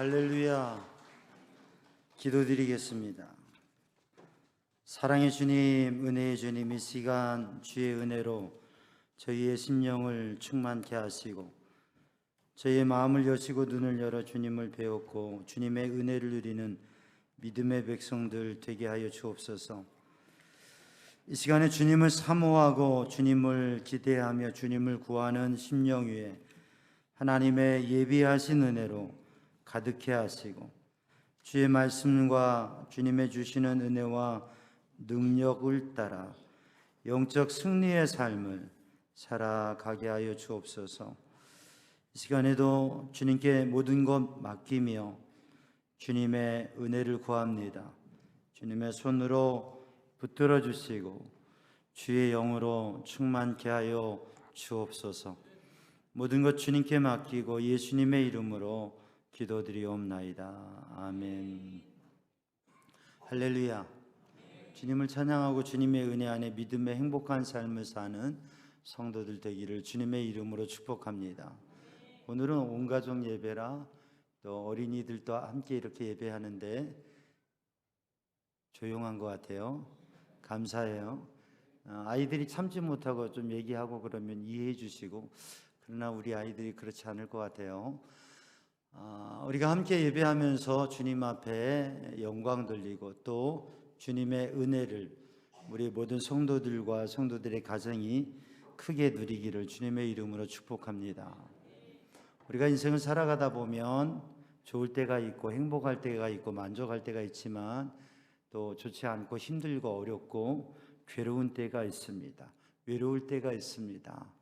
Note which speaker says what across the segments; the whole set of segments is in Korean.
Speaker 1: 할렐루야. 기도드리겠습니다. 사랑의 주님, 은혜의 주님, 이 시간 주의 은혜로 저희의 심령을 충만케 하시고 저희의 마음을 여시고 눈을 열어 주님을 배웠고 주님의 은혜를 누리는 믿음의 백성들 되게 하여 주옵소서. 이 시간에 주님을 사모하고 주님을 기대하며 주님을 구하는 심령 위에 하나님의 예비하신 은혜로 가득해 하시고 주의 말씀과 주님의 주시는 은혜와 능력을 따라 영적 승리의 삶을 살아가게 하여 주옵소서. 이 시간에도 주님께 모든 것 맡기며 주님의 은혜를 구합니다. 주님의 손으로 붙들어 주시고 주의 영으로 충만케 하여 주옵소서. 모든 것 주님께 맡기고 예수님의 이름으로 기도드리옵나이다. 아멘. 할렐루야. 주님을 찬양하고 주님의 은혜 안에 믿음의 행복한 삶을 사는 성도들 되기를 주님의 이름으로 축복합니다. 오늘은 온 가족 예배라 또 어린이들도 함께 이렇게 예배하는데 조용한 것 같아요. 감사해요. 어, 아이들이 참지 못하고 좀 얘기하고 그러면 이해해 주시고 그러나 우리 아이들이 그렇지 않을 것 같아요. 아, 우리가 함께 예배하면서 주님 앞에 영광 돌리고 또 주님의 은혜를 우리 모든 성도들과 성도들의 가정이 크게 누리기를 주님의 이름으로 축복합니다. 우리가 인생을 살아가다 보면 좋을 때가 있고 행복할 때가 있고 만족할 때가 있지만 또 좋지 않고 힘들고 어렵고 괴로운 때가 있습니다. 외로울 때가 있습니다.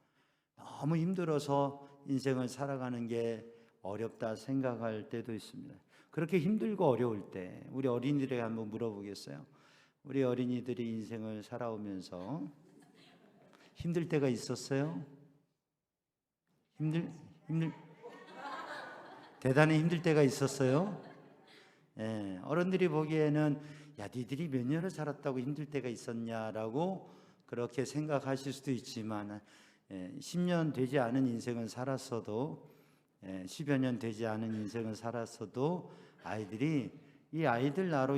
Speaker 1: 너무 힘들어서 인생을 살아가는 게 어렵다 생각할 때도 있습니다. 그렇게 힘들고 어려울 때 우리 어린이들에게 한번 물어보겠어요. 우리 어린이들이 인생을 살아오면서 힘들 때가 있었어요? 힘들 힘들 대단히 힘들 때가 있었어요? 예, 어른들이 보기에는 야 니들이 몇 년을 살았다고 힘들 때가 있었냐라고 그렇게 생각하실 수도 있지만 예, 10년 되지 않은 인생을 살았어도 예, 10여 년 되지 않은 인생을 살았어도 아이들이 이 아이들 나로,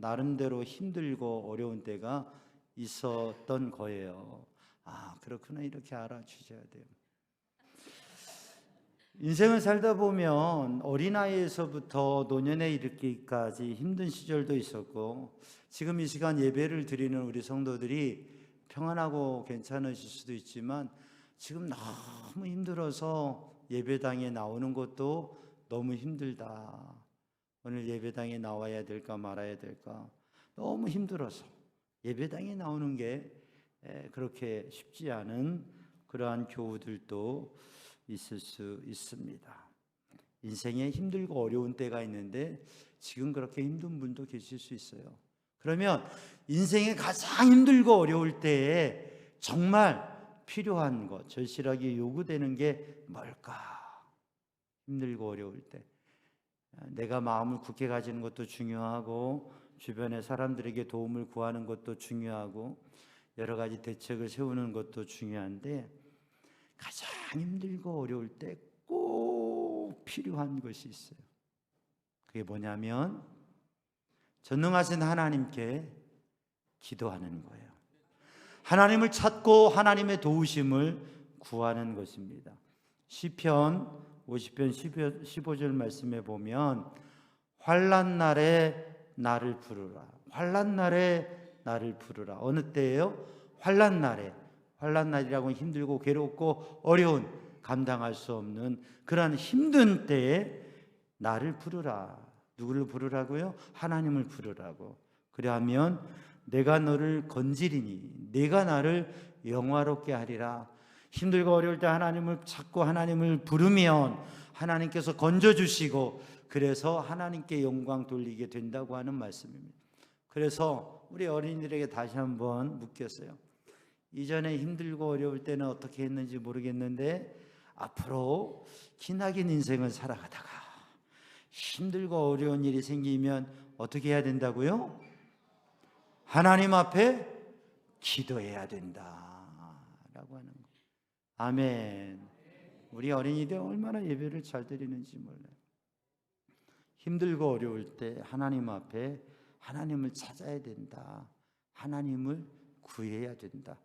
Speaker 1: 나름대로 힘들고 어려운 때가 있었던 거예요. 아, 그렇구나. 이렇게 알아주셔야 돼요. 인생을 살다 보면 어린아이에서부터 노년에 이르기까지 힘든 시절도 있었고 지금 이 시간 예배를 드리는 우리 성도들이 평안하고 괜찮으실 수도 있지만 지금 너무 힘들어서 예배당에 나오는 것도 너무 힘들다. 오늘 예배당에 나와야 될까 말아야 될까 너무 힘들어서 예배당에 나오는 게 그렇게 쉽지 않은 그러한 교우들도 있을 수 있습니다. 인생에 힘들고 어려운 때가 있는데 지금 그렇게 힘든 분도 계실 수 있어요. 그러면 인생에 가장 힘들고 어려울 때에 정말 필요한 것, 절실하게 요구되는 게 뭘까? 힘들고 어려울 때. 내가 마음을 굳게 가지는 것도 중요하고, 주변의 사람들에게 도움을 구하는 것도 중요하고, 여러 가지 대책을 세우는 것도 중요한데, 가장 힘들고 어려울 때 꼭 필요한 것이 있어요. 그게 뭐냐면, 전능하신 하나님께 기도하는 거예요. 하나님을 찾고 하나님의 도우심을 구하는 것입니다. 시편 50편 15절 말씀에 보면 환난 날에 나를 부르라. 환난 날에 나를 부르라. 어느 때예요? 환난 날에. 환난 날이라고 힘들고 괴롭고 어려운 감당할 수 없는 그러한 힘든 때에 나를 부르라. 누구를 부르라고요? 하나님을 부르라고. 그러하면 내가 너를 건지리니 내가 나를 영화롭게 하리라. 힘들고 어려울 때 하나님을 찾고 하나님을 부르면 하나님께서 건져 주시고 그래서 하나님께 영광 돌리게 된다고 하는 말씀입니다. 그래서 우리 어린이들에게 다시 한번 묻겠어요. 이전에 힘들고 어려울 때는 어떻게 했는지 모르겠는데 앞으로 기나긴 인생을 살아가다가 힘들고 어려운 일이 생기면 어떻게 해야 된다고요? 하나님 앞에 기도해야 된다라고 하는 거. 아멘. 우리 어린이들 얼마나 예배를 잘 드리는지 몰라요. 힘들고 어려울 때 하나님 앞에 하나님을 찾아야 된다. 하나님을 구해야 된다.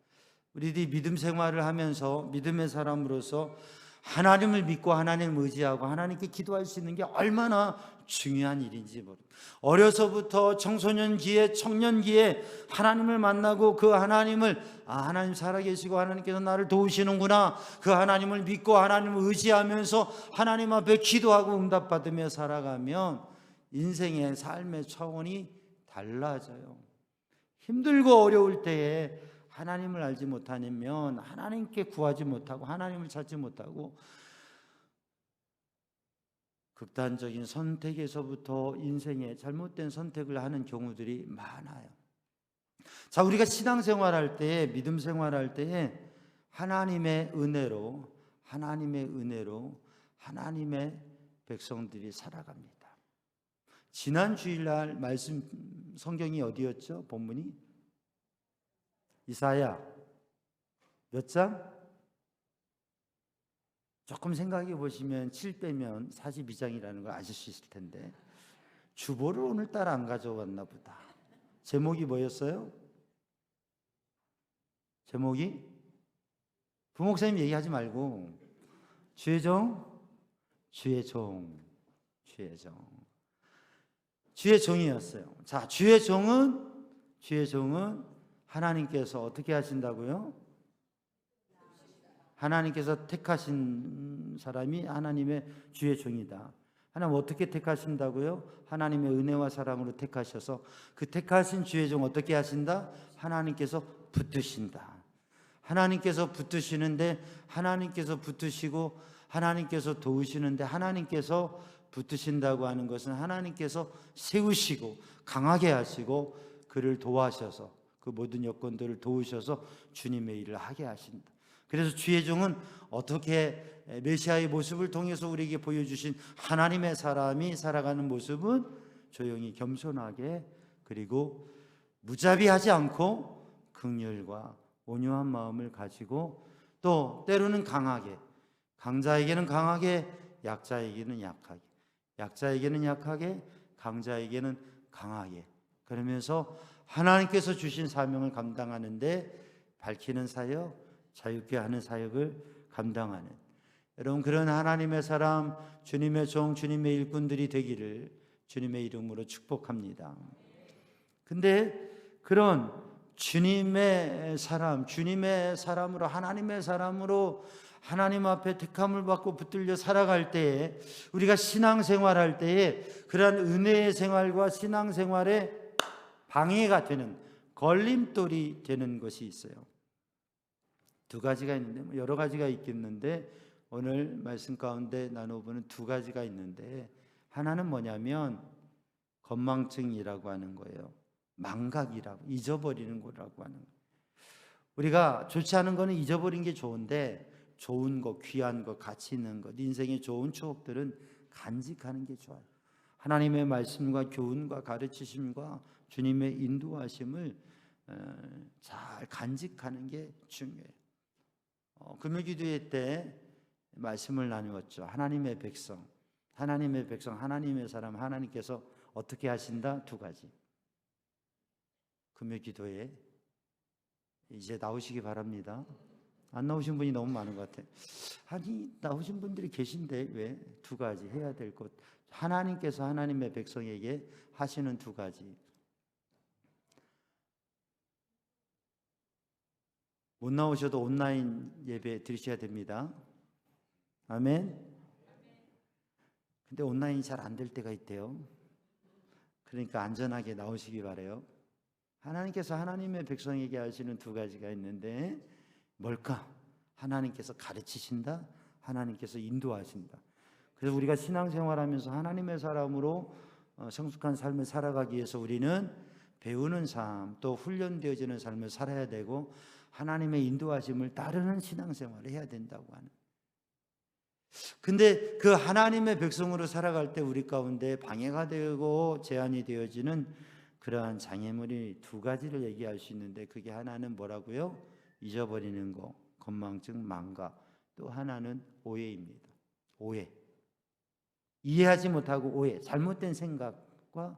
Speaker 1: 우리들이 믿음 생활을 하면서 믿음의 사람으로서 하나님을 믿고 하나님을 의지하고 하나님께 기도할 수 있는 게 얼마나 중요한 일인지 모릅니다. 어려서부터 청소년기에 청년기에 하나님을 만나고 그 하나님을 아 하나님 살아계시고 하나님께서 나를 도우시는구나 그 하나님을 믿고 하나님을 의지하면서 하나님 앞에 기도하고 응답받으며 살아가면 인생의 삶의 차원이 달라져요. 힘들고 어려울 때에 하나님을 알지 못하면 하나님께 구하지 못하고 하나님을 찾지 못하고 극단적인 선택에서부터 인생의 잘못된 선택을 하는 경우들이 많아요. 자, 우리가 신앙생활 할 때, 믿음 생활 할 때에 하나님의 은혜로, 하나님의 은혜로 하나님의 백성들이 살아갑니다. 지난 주일날 말씀 성경이 어디였죠? 본문이 이사야 몇 장? 조금 생각해 보시면 7 빼면 42장이라는 걸 아실 수 있을 텐데 주보를 오늘따라 안 가져왔나 보다. 제목이 뭐였어요? 제목이 부목사님 얘기하지 말고 주의 종, 주의 종, 주의 종. 주의 종이었어요. 자, 주의 종은 주의 종은 하나님께서 어떻게 하신다고요? 하나님께서 택하신 사람이 하나님의 주의 종이다. 하나님 어떻게 택하신다고요? 하나님의 은혜와 사랑으로 택하셔서 그 택하신 주의 종 어떻게 하신다? 하나님께서 붙드신다. 하나님께서 붙드시는데 하나님께서 붙드시고 하나님께서 도우시는데 하나님께서 붙드신다고 하는 것은 하나님께서 세우시고 강하게 하시고 그를 도와셔서 그 모든 여건들을 도우셔서 주님의 일을 하게 하신다. 그래서 주의 종은 어떻게 메시아의 모습을 통해서 우리에게 보여주신 하나님의 사람이 살아가는 모습은 조용히 겸손하게 그리고 무자비하지 않고 극렬과 온유한 마음을 가지고 또 때로는 강하게 강자에게는 강하게 약자에게는 약하게 약자에게는 약하게 강자에게는 강하게 그러면서 하나님께서 주신 사명을 감당하는데 밝히는 사역, 자유케 하는 사역을 감당하는 여러분 그런 하나님의 사람, 주님의 종, 주님의 일꾼들이 되기를 주님의 이름으로 축복합니다. 근데 그런 주님의 사람, 주님의 사람으로 하나님의 사람으로 하나님 앞에 택함을 받고 붙들려 살아갈 때에 우리가 신앙생활할 때에 그러한 은혜의 생활과 신앙생활에 방해가 되는 걸림돌이 되는 것이 있어요. 두 가지가 있는데 뭐 여러 가지가 있겠는데 오늘 말씀 가운데 나눠보는 두 가지가 있는데 하나는 뭐냐면 건망증이라고 하는 거예요. 망각이라고 잊어버리는 거라고 하는 거예요. 우리가 좋지 않은 거는 잊어버린 게 좋은데 좋은 거, 귀한 거, 가치 있는 것, 인생의 좋은 추억들은 간직하는 게 좋아요. 하나님의 말씀과 교훈과 가르치심과 주님의 인도하심을 어, 잘 간직하는 게 중요해요. 어, 금요기도회 때 말씀을 나누었죠. 하나님의 백성, 하나님의 백성, 하나님의 사람, 하나님께서 어떻게 하신다? 두 가지. 금요기도에 이제 나오시기 바랍니다. 안 나오신 분이 너무 많은 것 같아요. 아니 나오신 분들이 계신데 왜 두 가지 해야 될 것? 하나님께서 하나님의 백성에게 하시는 두 가지. 못 나오셔도 온라인 예배 드리셔야 됩니다. 아멘. 근데 온라인이 잘 안 될 때가 있대요. 그러니까 안전하게 나오시기 바래요. 하나님께서 하나님의 백성에게 하시는 두 가지가 있는데 뭘까? 하나님께서 가르치신다. 하나님께서 인도하신다. 그래서 우리가 신앙생활하면서 하나님의 사람으로 어, 성숙한 삶을 살아가기 위해서 우리는 배우는 삶, 또 훈련되어지는 삶을 살아야 되고 하나님의 인도하심을 따르는 신앙생활을 해야 된다고 하는. 근데 그 하나님의 백성으로 살아갈 때 우리 가운데 방해가 되고 제한이 되어지는 그러한 장애물이 두 가지를 얘기할 수 있는데 그게 하나는 뭐라고요? 잊어버리는 거, 건망증, 망가. 또 하나는 오해입니다. 오해. 이해하지 못하고 오해, 잘못된 생각과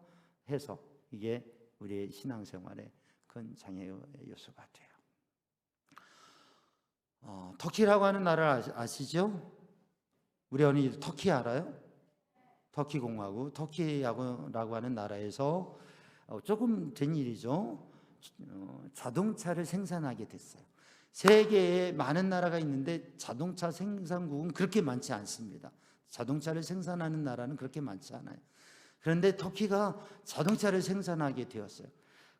Speaker 1: 해석 이게 우리의 신앙생활의 큰 장애 요소가 돼요. 어, 터키라고 하는 나라 아시죠? 우리 어린이들 터키 알아요? 터키 공화국, 터키라고 하는 나라에서 어, 조금 된 일이죠. 어, 자동차를 생산하게 됐어요. 세계에 많은 나라가 있는데 자동차 생산국은 그렇게 많지 않습니다. 자동차를 생산하는 나라는 그렇게 많지 않아요. 그런데 터키가 자동차를 생산하게 되었어요.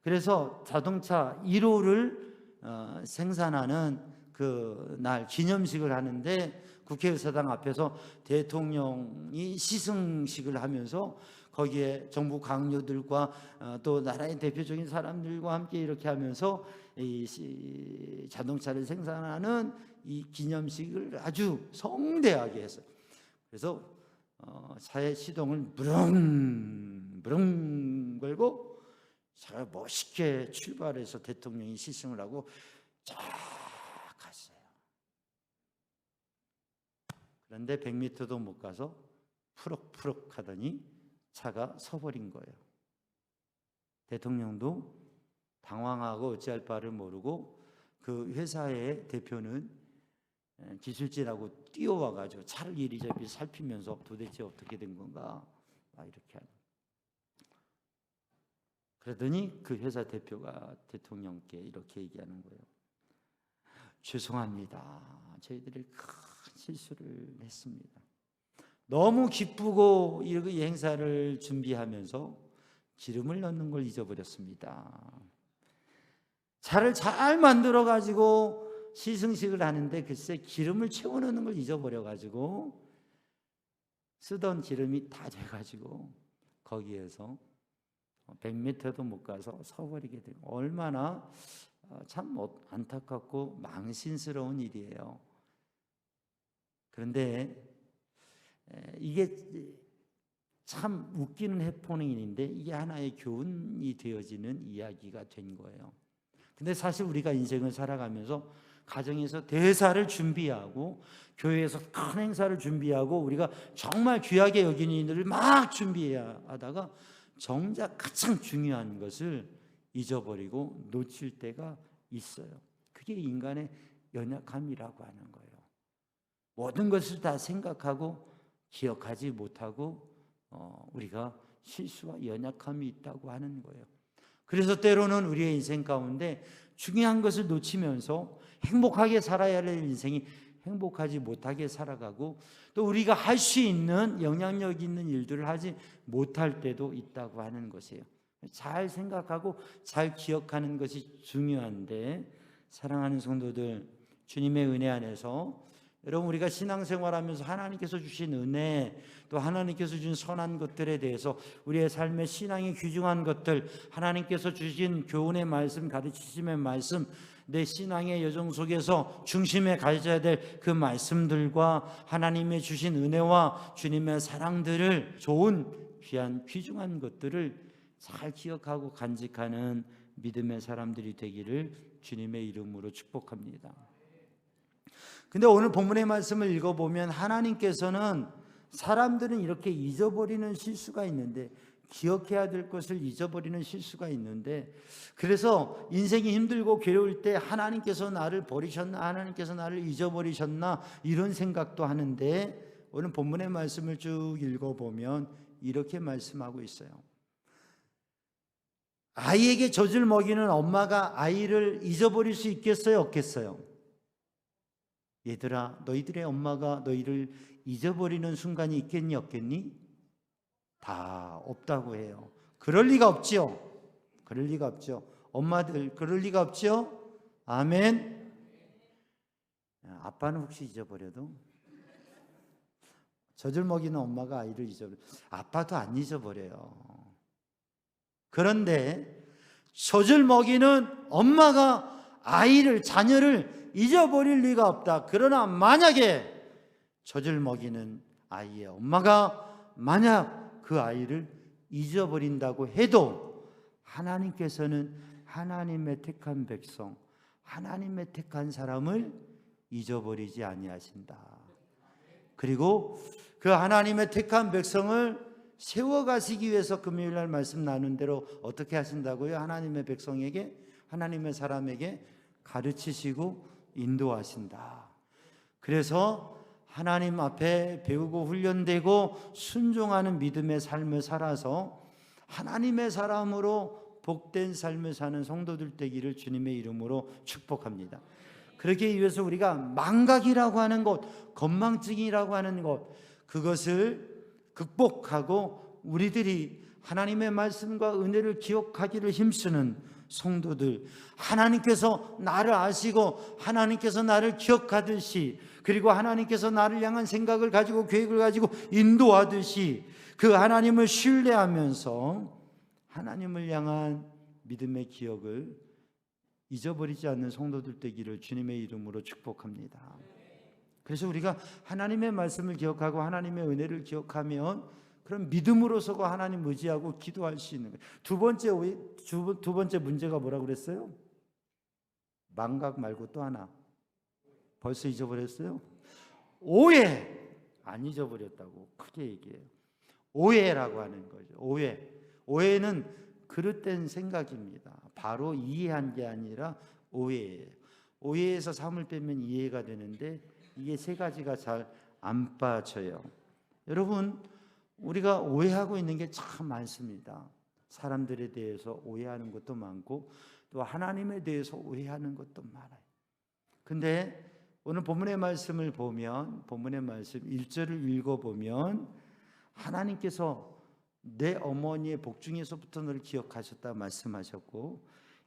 Speaker 1: 그래서 자동차 1호를 어, 생산하는 그 날 기념식을 하는데 국회의사당 앞에서 대통령이 시승식을 하면서 거기에 정부 강요들과 어, 또 나라의 대표적인 사람들과 함께 이렇게 하면서 이 자동차를 생산하는 이 기념식을 아주 성대하게 했어요. 그래서 어, 차의 시동을 무릉 무릉 걸고 차 멋있게 출발해서 대통령이 시승을 하고 쫙 갔어요. 그런데 100m도 못 가서 푸럭푸럭 하더니 차가 서버린 거예요. 대통령도 당황하고 어찌할 바를 모르고 그 회사의 대표는 기술진하고 뛰어와 가지고 차를 이리저리 살피면서 도대체 어떻게 된 건가 막 이렇게 하는. 그러더니 그 회사 대표가 대통령께 이렇게 얘기하는 거예요. 죄송합니다. 저희들이 큰 실수를 했습니다. 너무 기쁘고 이 행사를 준비하면서 기름을 넣는 걸 잊어버렸습니다. 차를 잘 만들어 가지고 시승식을 하는데 글쎄 기름을 채워 넣는 걸 잊어버려 가지고 쓰던 기름이 다 돼 가지고 거기에서 100m도 못 가서 서버리게 되고 얼마나 어, 참 안타깝고 망신스러운 일이에요. 그런데 이게 참 웃기는 해프닝인데 이게 하나의 교훈이 되어지는 이야기가 된 거예요. 근데 사실 우리가 인생을 살아가면서 가정에서 대사를 준비하고 교회에서 큰 행사를 준비하고 우리가 정말 귀하게 여기는 일을 막 준비해야 하다가 정작 가장 중요한 것을 잊어버리고 놓칠 때가 있어요. 그게 인간의 연약함이라고 하는 거예요. 모든 것을 다 생각하고 기억하지 못하고 어, 우리가 실수와 연약함이 있다고 하는 거예요. 그래서 때로는 우리의 인생 가운데 중요한 것을 놓치면서 행복하게 살아야 할 인생이 행복하지 못하게 살아가고 또 우리가 할 수 있는 영향력 있는 일들을 하지 못할 때도 있다고 하는 것이에요. 잘 생각하고 잘 기억하는 것이 중요한데 사랑하는 성도들 주님의 은혜 안에서 여러분 우리가 신앙생활하면서 하나님께서 주신 은혜 또 하나님께서 주신 선한 것들에 대해서 우리의 삶의 신앙이 귀중한 것들 하나님께서 주신 교훈의 말씀 가르치심의 말씀 내 신앙의 여정 속에서 중심에 가져야 될 그 말씀들과 하나님의 주신 은혜와 주님의 사랑들을 좋은 귀한 귀중한 것들을 잘 기억하고 간직하는 믿음의 사람들이 되기를 주님의 이름으로 축복합니다. 근데 오늘 본문의 말씀을 읽어보면 하나님께서는 사람들은 이렇게 잊어버리는 실수가 있는데 기억해야 될 것을 잊어버리는 실수가 있는데 그래서 인생이 힘들고 괴로울 때 하나님께서 나를 버리셨나 하나님께서 나를 잊어버리셨나 이런 생각도 하는데 오늘 본문의 말씀을 쭉 읽어보면 이렇게 말씀하고 있어요. 아이에게 젖을 먹이는 엄마가 아이를 잊어버릴 수 있겠어요? 없겠어요? 얘들아, 너희들의 엄마가 너희를 잊어버리는 순간이 있겠니, 없겠니? 다 없다고 해요. 그럴 리가 없지요. 그럴 리가 없죠. 엄마들, 그럴 리가 없죠? 아멘. 아빠는 혹시 잊어버려도? 젖을 먹이는 엄마가 아이를 잊어버려. 아빠도 안 잊어버려요. 그런데 젖을 먹이는 엄마가 아이를, 자녀를 잊어버릴 리가 없다. 그러나 만약에 젖을 먹이는 아이의 엄마가 만약 그 아이를 잊어버린다고 해도 하나님께서는 하나님의 택한 백성, 하나님의 택한 사람을 잊어버리지 아니하신다. 그리고 그 하나님의 택한 백성을 세워 가시기 위해서 금요일 날 말씀 나눈 대로 어떻게 하신다고요? 하나님의 백성에게 하나님의 사람에게 가르치시고 인도하신다. 그래서 하나님 앞에 배우고 훈련되고 순종하는 믿음의 삶을 살아서 하나님의 사람으로 복된 삶을 사는 성도들 되기를 주님의 이름으로 축복합니다. 그렇게 위해서 우리가 망각이라고 하는 것, 건망증이라고 하는 것, 그것을 극복하고 우리들이 하나님의 말씀과 은혜를 기억하기를 힘쓰는 성도들, 하나님께서 나를 아시고 하나님께서 나를 기억하듯이 그리고 하나님께서 나를 향한 생각을 가지고 계획을 가지고 인도하듯이 그 하나님을 신뢰하면서 하나님을 향한 믿음의 기억을 잊어버리지 않는 성도들 되기를 주님의 이름으로 축복합니다. 그래서 우리가 하나님의 말씀을 기억하고 하나님의 은혜를 기억하면 그런 믿음으로서가 하나님 의지하고 기도할 수 있는 거예요. 두 번째 두 번째 문제가 뭐라고 그랬어요? 망각 말고 또 하나. 벌써 잊어버렸어요? 오해 안 잊어버렸다고 크게 얘기해요. 오해라고 하는 거죠. 오해. 오해는 그릇된 생각입니다. 바로 이해한 게 아니라 오해예요. 오해에서 삼을 빼면 이해가 되는데 이게 세 가지가 잘 안 빠져요. 여러분, 우리가 오해하고 있는 게 참 많습니다. 사람들에 대해서 오해하는 것도 많고 또 하나님에 대해서 오해하는 것도 많아요. 근데 오늘 본문의 말씀을 보면 본문의 말씀 1절을 읽어 보면 하나님께서 내 어머니의 복중에서부터 너를 기억하셨다 말씀하셨고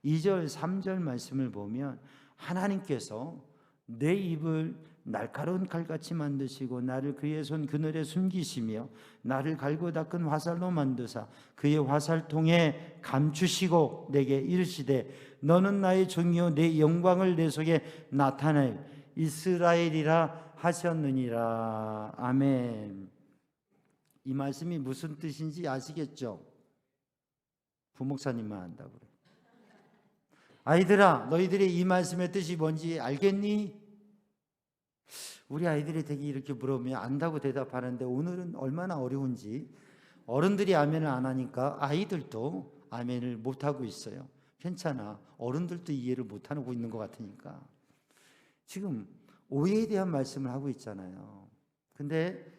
Speaker 1: 2절 3절 말씀을 보면 하나님께서 내 입을 날카로운 칼같이 만드시고 나를 그의 손 그늘에 숨기시며 나를 갈고 닦은 화살로 만드사 그의 화살통에 감추시고 내게 이르시되 너는 나의 종이요 내 영광을 내 속에 나타낼 이스라엘이라 하셨느니라 아멘. 이 말씀이 무슨 뜻인지 아시겠죠? 부목사님만 안다고 그래. 아이들아, 너희들이 이 말씀의 뜻이 뭔지 알겠니? 우리 아이들이 되게 이렇게 물어보면 안다고 대답하는데 오늘은 얼마나 어려운지 어른들이 아멘을 안 하니까 아이들도 아멘을 못 하고 있어요. 괜찮아. 어른들도 이해를 못 하고 있는 것 같으니까. 지금 오해에 대한 말씀을 하고 있잖아요. 근데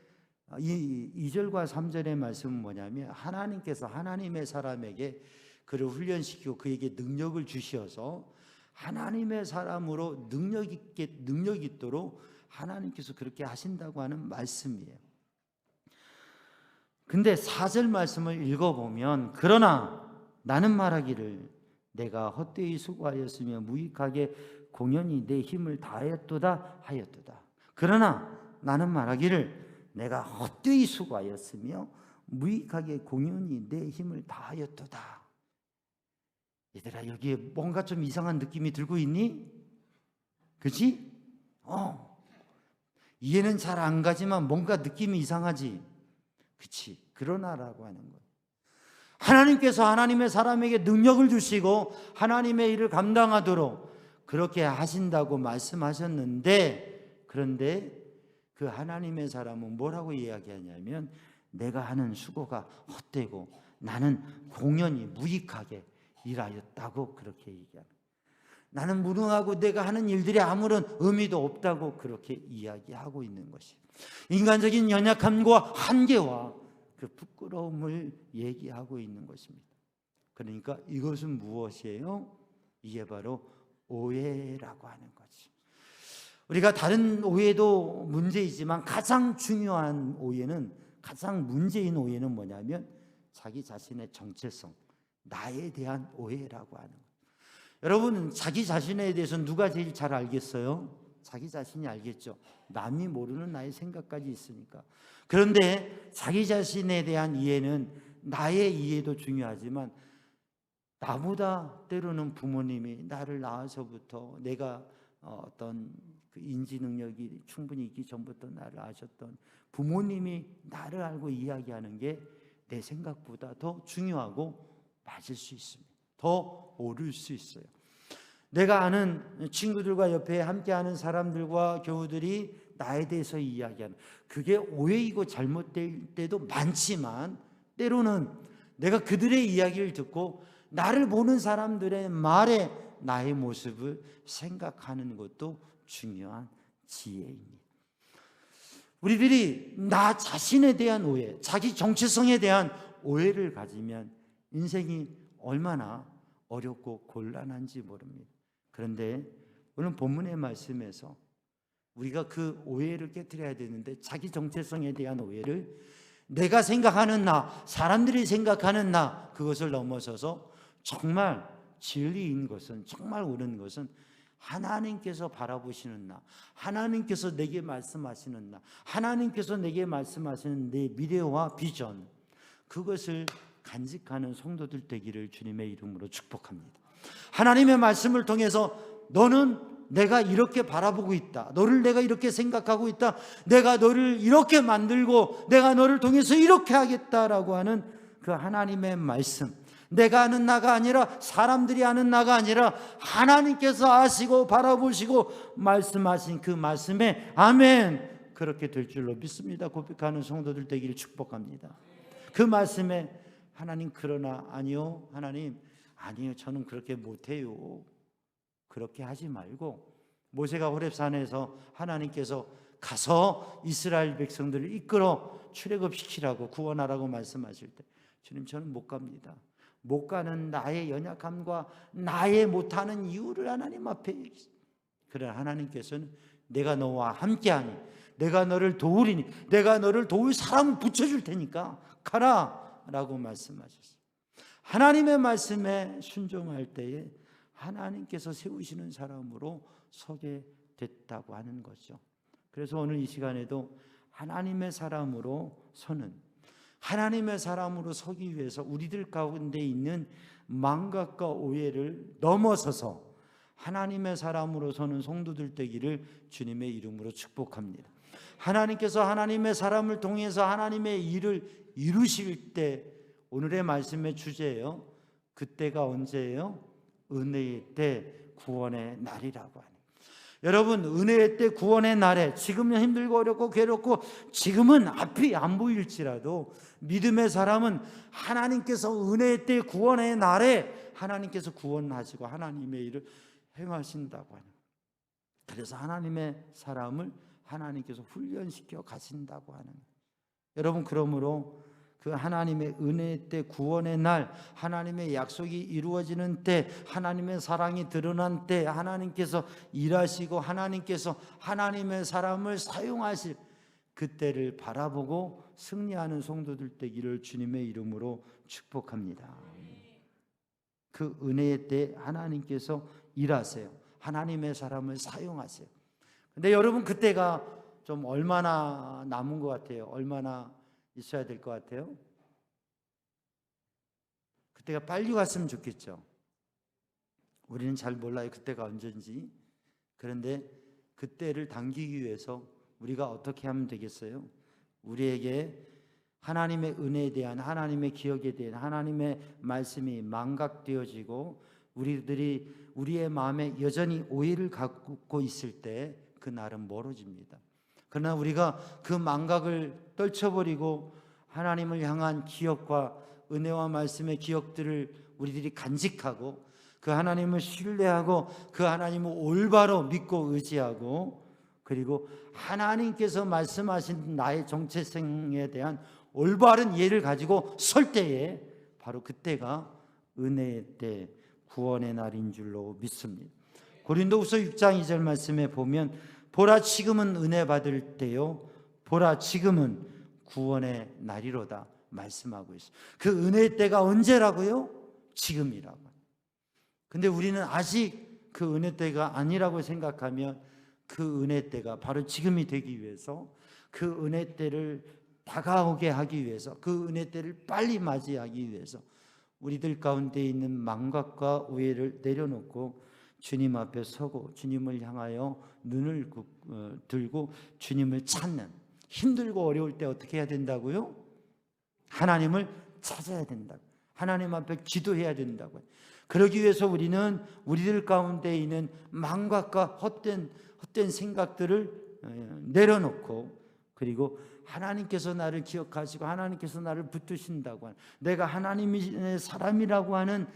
Speaker 1: 이 2절과 3절의 말씀은 뭐냐면 하나님께서 하나님의 사람에게 그를 훈련시키고 그에게 능력을 주셔서 하나님의 사람으로 능력 있게 능력 있도록 하나님께서 그렇게 하신다고 하는 말씀이에요. 근데 4절 말씀을 읽어 보면 그러나 나는 말하기를 내가 헛되이 수고하였으며 무익하게 공연히 내 힘을 다했도다 하였도다. 그러나 나는 말하기를 내가 헛되이 수고하였으며 무익하게 공연히 내 힘을 다하였도다. 얘들아 여기에 뭔가 좀 이상한 느낌이 들고 있니? 그지? 어. 이해는 잘 안 가지만 뭔가 느낌이 이상하지. 그치? 그러나라고 하는 거예요. 하나님께서 하나님의 사람에게 능력을 주시고 하나님의 일을 감당하도록 그렇게 하신다고 말씀하셨는데 그런데 그 하나님의 사람은 뭐라고 이야기하냐면 내가 하는 수고가 헛되고 나는 공연히 무익하게 일하였다고 그렇게 얘기합니다. 나는 무능하고 내가 하는 일들이 아무런 의미도 없다고 그렇게 이야기하고 있는 것이 인간적인 연약함과 한계와 그 부끄러움을 얘기하고 있는 것입니다. 그러니까 이것은 무엇이에요? 이게 바로 오해라고 하는 거지. 우리가 다른 오해도 문제이지만 가장 중요한 오해는 가장 문제인 오해는 뭐냐면 자기 자신의 정체성, 나에 대한 오해라고 하는 거예요. 여러분 자기 자신에 대해서 누가 제일 잘 알겠어요? 자기 자신이 알겠죠. 남이 모르는 나의 생각까지 있으니까. 그런데 자기 자신에 대한 이해는 나의 이해도 중요하지만 나보다 때로는 부모님이 나를 낳아서부터 내가 어, 어떤 그 인지 능력이 충분히 있기 전부터 나를 아셨던 부모님이 나를 알고 이야기하는 게 내 생각보다 더 중요하고 맞을 수 있습니다. 더 옳을 수 있어요. 내가 아는 친구들과 옆에 함께하는 사람들과 교우들이 나에 대해서 이야기하는 그게 오해이고 잘못될 때도 많지만 때로는 내가 그들의 이야기를 듣고 나를 보는 사람들의 말에 나의 모습을 생각하는 것도 중요한 지혜입니다. 우리들이 나 자신에 대한 오해, 자기 정체성에 대한 오해를 가지면 인생이 얼마나 어렵고 곤란한지 모릅니다. 그런데 오늘 본문의 말씀에서 우리가 그 오해를 깨뜨려야 되는데 자기 정체성에 대한 오해를 내가 생각하는 나, 사람들이 생각하는 나 그것을 넘어서서 정말 진리인 것은 정말 옳은 것은 하나님께서 바라보시는 나, 하나님께서 내게 말씀하시는 나, 하나님께서 내게 말씀하시는 내 미래와 비전 그것을 간직하는 성도들 되기를 주님의 이름으로 축복합니다. 하나님의 말씀을 통해서 너는 내가 이렇게 바라보고 있다. 너를 내가 이렇게 생각하고 있다. 내가 너를 이렇게 만들고 내가 너를 통해서 이렇게 하겠다라고 하는 그 하나님의 말씀. 내가 아는 나가 아니라 사람들이 아는 나가 아니라 하나님께서 아시고 바라보시고 말씀하신 그 말씀에 아멘 그렇게 될 줄로 믿습니다. 고백하는 성도들 되기를 축복합니다. 그 말씀에 하나님 그러나 아니요 하나님 아니요 저는 그렇게 못해요. 그렇게 하지 말고 모세가 호렙산에서 하나님께서 가서 이스라엘 백성들을 이끌어 출애굽시키라고 구원하라고 말씀하실 때 주님 저는 못 갑니다. 못 가는 나의 연약함과 나의 못하는 이유를 하나님 앞에 그러나 하나님께서는 내가 너와 함께하니 내가 너를 도우리니 내가 너를 도울 사람을 붙여줄 테니까 가라 라고 말씀하셨어요. 하나님의 말씀에 순종할 때에 하나님께서 세우시는 사람으로 서게 됐다고 하는 거죠. 그래서 오늘 이 시간에도 하나님의 사람으로 서는 하나님의 사람으로 서기 위해서 우리들 가운데 있는 망각과 오해를 넘어서서 하나님의 사람으로 서는 성도들 되기를 주님의 이름으로 축복합니다. 하나님께서 하나님의 사람을 통해서 하나님의 일을 이루실 때 오늘의 말씀의 주제예요. 그때가 언제예요? 은혜의 때 구원의 날이라고 하니. 여러분 은혜의 때 구원의 날에 지금은 힘들고 어렵고 괴롭고 지금은 앞이 안 보일지라도 믿음의 사람은 하나님께서 은혜의 때 구원의 날에 하나님께서 구원하시고 하나님의 일을 행하신다고 하는. 그래서 하나님의 사람을 하나님께서 훈련시켜 가신다고 하는. 여러분 그러므로 그 하나님의 은혜 때 구원의 날 하나님의 약속이 이루어지는 때 하나님의 사랑이 드러난 때 하나님께서 일하시고 하나님께서 하나님의 사람을 사용하실 그때를 바라보고 승리하는 성도들 되기를 주님의 이름으로 축복합니다. 그 은혜의 때 하나님께서 일하세요. 하나님의 사람을 사용하세요. 근데 여러분 그때가 좀 얼마나 남은 것 같아요? 얼마나 있어야 될 것 같아요? 그때가 빨리 왔으면 좋겠죠. 우리는 잘 몰라요. 그때가 언제인지. 그런데 그때를 당기기 위해서 우리가 어떻게 하면 되겠어요? 우리에게 하나님의 은혜에 대한 하나님의 기억에 대한 하나님의 말씀이 망각되어지고 우리들이 우리의 마음에 여전히 오해를 갖고 있을 때 그 날은 멀어집니다. 그러나 우리가 그 망각을 떨쳐버리고 하나님을 향한 기억과 은혜와 말씀의 기억들을 우리들이 간직하고 그 하나님을 신뢰하고 그 하나님을 올바로 믿고 의지하고 그리고 하나님께서 말씀하신 나의 정체성에 대한 올바른 이해를 가지고 설 때에 바로 그때가 은혜의 때 구원의 날인 줄로 믿습니다. 고린도후서 6장 2절 말씀에 보면 보라 지금은 은혜 받을 때요 보라 지금은 구원의 날이로다 말씀하고 있어요. 그 은혜의 때가 언제라고요? 지금이라고. 근데 우리는 아직 그 은혜 때가 아니라고 생각하면 그 은혜 때가 바로 지금이 되기 위해서 그 은혜 때를 다가오게 하기 위해서 그 은혜 때를 빨리 맞이하기 위해서 우리들 가운데 있는 망각과 오해를 내려놓고 주님 앞에 서고 주님을 향하여 눈을 어, 들고 주님을 찾는 힘들고 어려울 때 어떻게 해야 된다고요? 하나님을 찾아야 된다. 하나님 앞에 기도해야 된다고. 그러기 위해서 우리는 우리들 가운데 있는 망각과 헛된 헛된 생각들을 어, 내려놓고 그리고 하나님께서 나를 기억하시고 하나님께서 나를 붙드신다고 하는 내가 하나님의 사람이라고 하는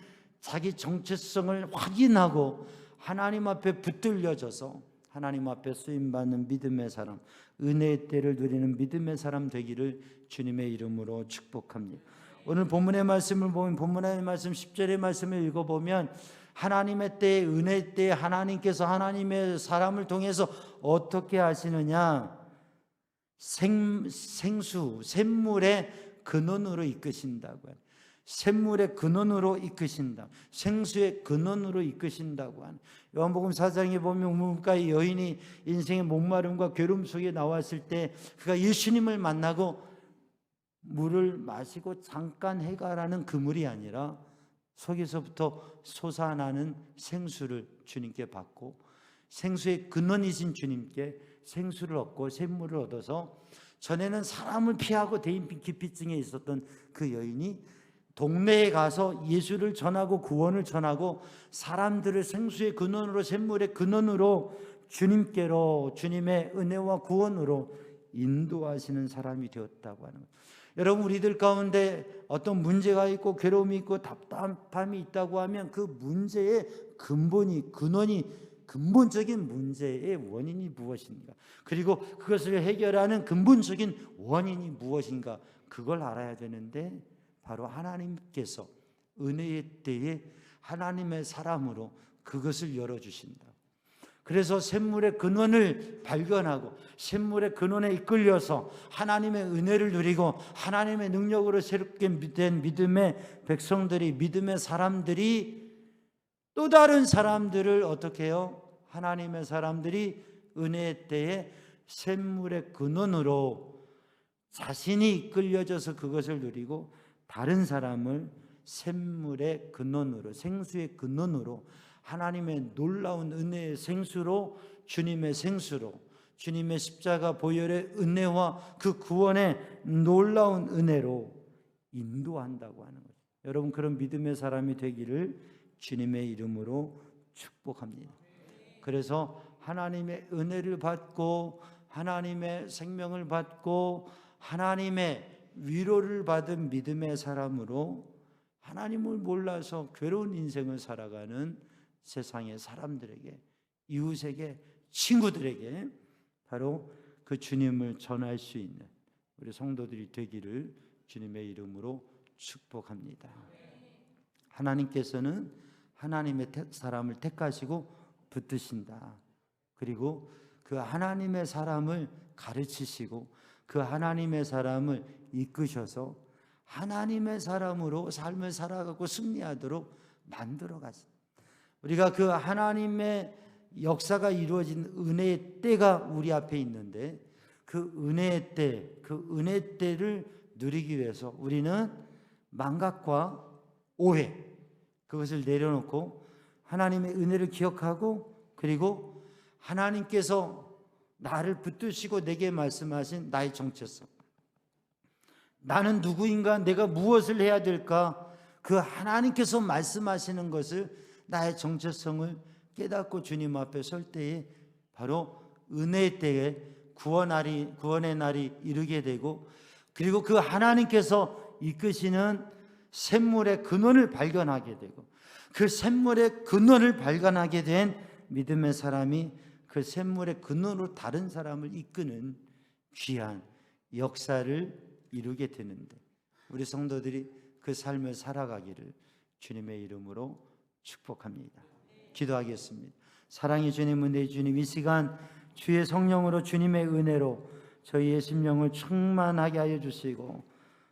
Speaker 1: 자기 정체성을 확인하고 하나님 앞에 붙들려져서 하나님 앞에 쓰임 받는 믿음의 사람, 은혜의 때를 누리는 믿음의 사람 되기를 주님의 이름으로 축복합니다. 오늘 본문의 말씀을 보면 본문의 말씀 10절의 말씀을 읽어 보면 하나님의 때에 은혜의 때에 하나님께서 하나님의 사람을 통해서 어떻게 하시느냐 생, 생수 샘물의 근원으로 이끄신다고 해요. 샘물의 근원으로 이끄신다. 생수의 근원으로 이끄신다고 하는 요한복음 4장에 보면 우물가의 여인이 인생의 목마름과 괴로움 속에 나왔을 때 그가 예수님을 만나고 물을 마시고 잠깐 해가라는 그 물이 아니라 속에서부터 솟아나는 생수를 주님께 받고 생수의 근원이신 주님께 생수를 얻고 샘물을 얻어서 전에는 사람을 피하고 대인 기피증에 있었던 그 여인이 동네에 가서 예수를 전하고 구원을 전하고 사람들을 생수의 근원으로 샘물의 근원으로 주님께로 주님의 은혜와 구원으로 인도하시는 사람이 되었다고 하는 거예요. 여러분 우리들 가운데 어떤 문제가 있고 괴로움이 있고 답답함이 있다고 하면 그 문제의 근본이 근원이 근본적인 문제의 원인이 무엇인가? 그리고 그것을 해결하는 근본적인 원인이 무엇인가? 그걸 알아야 되는데 바로 하나님께서 은혜의 때에 하나님의 사람으로 그것을 열어 주신다. 그래서 샘물의 근원을 발견하고 샘물의 근원에 이끌려서 하나님의 은혜를 누리고 하나님의 능력으로 새롭게 된 믿음의 백성들이 믿음의 사람들이 또 다른 사람들을 어떻게 해요? 하나님의 사람들이 은혜의 때에 샘물의 근원으로 자신이 이끌려져서 그것을 누리고 다른 사람을 샘물의 근원으로 생수의 근원으로 하나님의 놀라운 은혜의 생수로 주님의 생수로 주님의 십자가 보혈의 은혜와 그 구원의 놀라운 은혜로 인도한다고 하는 거죠. 여러분 그런 믿음의 사람이 되기를 주님의 이름으로 축복합니다. 그래서 하나님의 은혜를 받고 하나님의 생명을 받고 하나님의 위로를 받은 믿음의 사람으로 하나님을 몰라서 괴로운 인생을 살아가는 세상의 사람들에게 이웃에게 친구들에게 바로 그 주님을 전할 수 있는 우리 성도들이 되기를 주님의 이름으로 축복합니다. 하나님께서는 하나님의 사람을 택하시고 붙드신다. 그리고 그 하나님의 사람을 가르치시고 그 하나님의 사람을 이끄셔서 하나님의 사람으로 삶을 살아가고 승리하도록 만들어 가시. 우리가 그 하나님의 역사가 이루어진 은혜의 때가 우리 앞에 있는데 그 은혜의 때, 그 은혜 때를 누리기 위해서 우리는 망각과 오해 그것을 내려놓고 하나님의 은혜를 기억하고 그리고 하나님께서 나를 붙드시고 내게 말씀하신 나의 정체성. 나는 누구인가? 내가 무엇을 해야 될까? 그 하나님께서 말씀하시는 것을 나의 정체성을 깨닫고 주님 앞에 설 때에 바로 은혜의 때에 구원날이 구원의 날이 이르게 되고 그리고 그 하나님께서 이끄시는 샘물의 근원을 발견하게 되고 그 샘물의 근원을 발견하게 된 믿음의 사람이 그 샘물의 근원으로 다른 사람을 이끄는 귀한 역사를 이루게 되는데 우리 성도들이 그 삶을 살아가기를 주님의 이름으로 축복합니다. 기도하겠습니다. 사랑의 주님, 은혜 주님, 이 시간 주의 성령으로 주님의 은혜로 저희의 심령을 충만하게 하여 주시고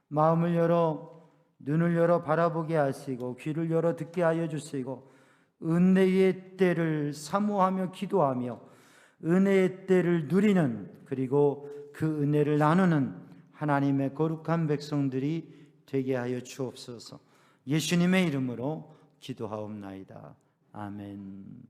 Speaker 1: 마음을 열어 눈을 열어 바라보게 하시고 귀를 열어 듣게 하여 주시고 은혜의 때를 사모하며 기도하며 은혜의 때를 누리는 그리고 그 은혜를 나누는 하나님의 거룩한 백성들이 되게 하여 주옵소서. 예수님의 이름으로 기도하옵나이다. 아멘.